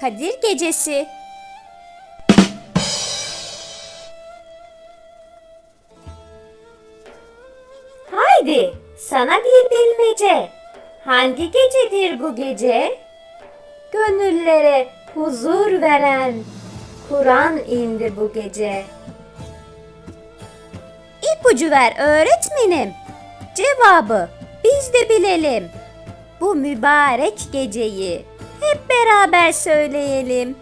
Kadir Gecesi Haydi sana bir bilmece. Hangi gecedir bu gece? Gönüllere huzur veren Kur'an indi bu gece. İpucu ver öğretmenim. Cevabı biz de bilelim. Bu mübarek geceyi hep beraber söyleyelim.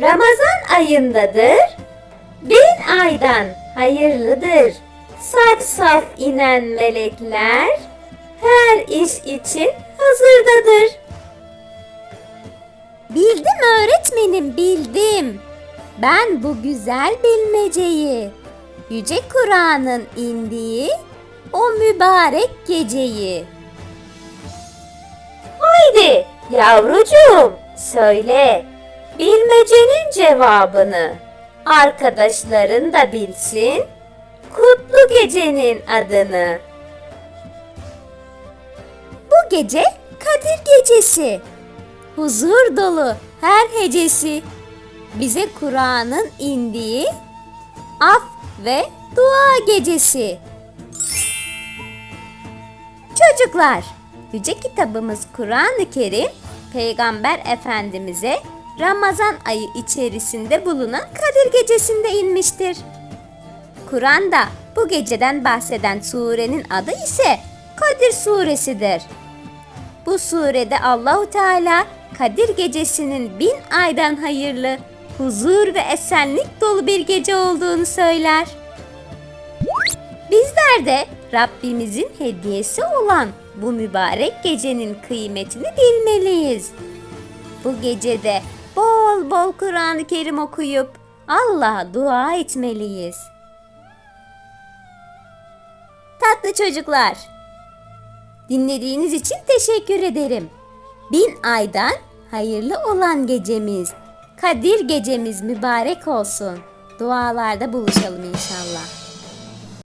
Ramazan ayındadır. Bin aydan hayırlıdır. Saf saf inen melekler her iş için hazırdadır. Bildim öğretmenim bildim. Ben bu güzel bilmeceyi Yüce Kur'an'ın indiği o mübarek geceyi. Haydi yavrucuğum söyle bilmecenin cevabını. Arkadaşların da bilsin kutlu gecenin adını. Bu gece Kadir Gecesi. Huzur dolu her hecesi. Bize Kur'an'ın indiği af ve dua gecesi. Çocuklar, yüce kitabımız Kur'an-ı Kerim Peygamber Efendimiz'e Ramazan ayı içerisinde bulunan Kadir Gecesi'nde inmiştir. Kur'an'da bu geceden bahseden surenin adı ise Kadir Suresidir. Bu surede Allahu Teala Kadir Gecesi'nin bin aydan hayırlı, huzur ve esenlik dolu bir gece olduğunu söyler. Bizler de Rabbimizin hediyesi olan bu mübarek gecenin kıymetini bilmeliyiz. Bu gecede bol bol Kur'an-ı Kerim okuyup Allah'a dua etmeliyiz. Tatlı çocuklar, dinlediğiniz için teşekkür ederim. Bin aydan hayırlı olan gecemiz, Kadir gecemiz mübarek olsun. Dualarda buluşalım inşallah.